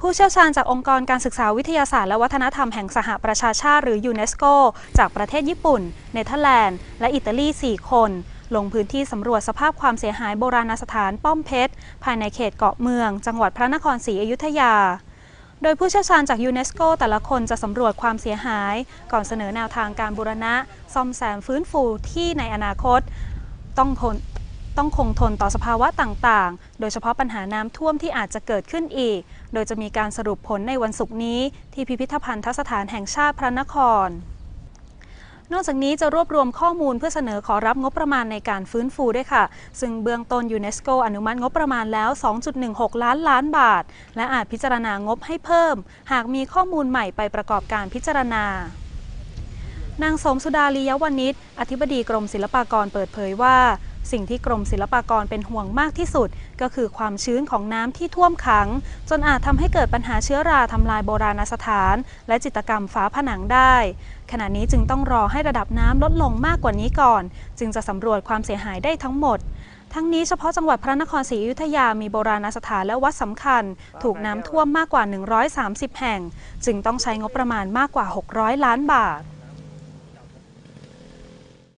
ผู้เชี่ยวชาญจากองค์กรการศึกษาวิทยาศาสตร์และวัฒนธรรมแห่งสหประชาชาติหรือยูเนสโกจากประเทศญี่ปุ่น เนเธอร์แลนด์ และอิตาลี 4 คน ลงพื้นที่สำรวจสภาพความเสียหายโบราณสถานป้อมเพชร ภายในเขตเกาะเมือง จังหวัดพระนครศรีอยุธยา โดยผู้เชี่ยวชาญจากยูเนสโกแต่ละคนจะสำรวจความเสียหาย ก่อนเสนอแนวทางการบูรณะ ซ่อมแซมฟื้นฟูที่ในอนาคต ต้องทน ต้องคงทนต่อสภาวะต่างๆ โดยเฉพาะปัญหาน้ำท่วมที่อาจจะเกิดขึ้นอีก โดยจะมีการสรุปผลในวันศุกร์นี้ ที่พิพิธภัณฑสถานแห่งชาติพระนคร นอกจากนี้จะรวบรวมข้อมูลเพื่อเสนอขอรับงบประมาณในการฟื้นฟูด้วยค่ะ ซึ่งเบื้องต้นยูเนสโกอนุมัติงบประมาณแล้ว 2.16 ล้านล้านบาท และอาจพิจารณางบให้เพิ่ม หากมีข้อมูลใหม่ไปประกอบการพิจารณานางสมสุดาลียวณิช อธิบดีกรมศิลปากรเปิดเผยว่า สิ่งที่กรมศิลปากรเป็นห่วงมากที่สุด ก็คือความชื้นของน้ำที่ท่วมขัง จนอาจทำให้เกิดปัญหาเชื้อราทำลายโบราณสถาน และจิตรกรรมฝาผนังได้ ขณะนี้จึงต้องรอให้ระดับน้ำลดลงมากกว่านี้ก่อน จึงจะสำรวจความเสียหายได้ทั้งหมดทั้งนี้เฉพาะจังหวัดพระนครศรีอยุธยามีโบราณสถานและวัดสำคัญ ถูกน้ำท่วมมากกว่า 130 แห่ง จึงต้องใช้งบประมาณมากกว่า 600 ล้านบาท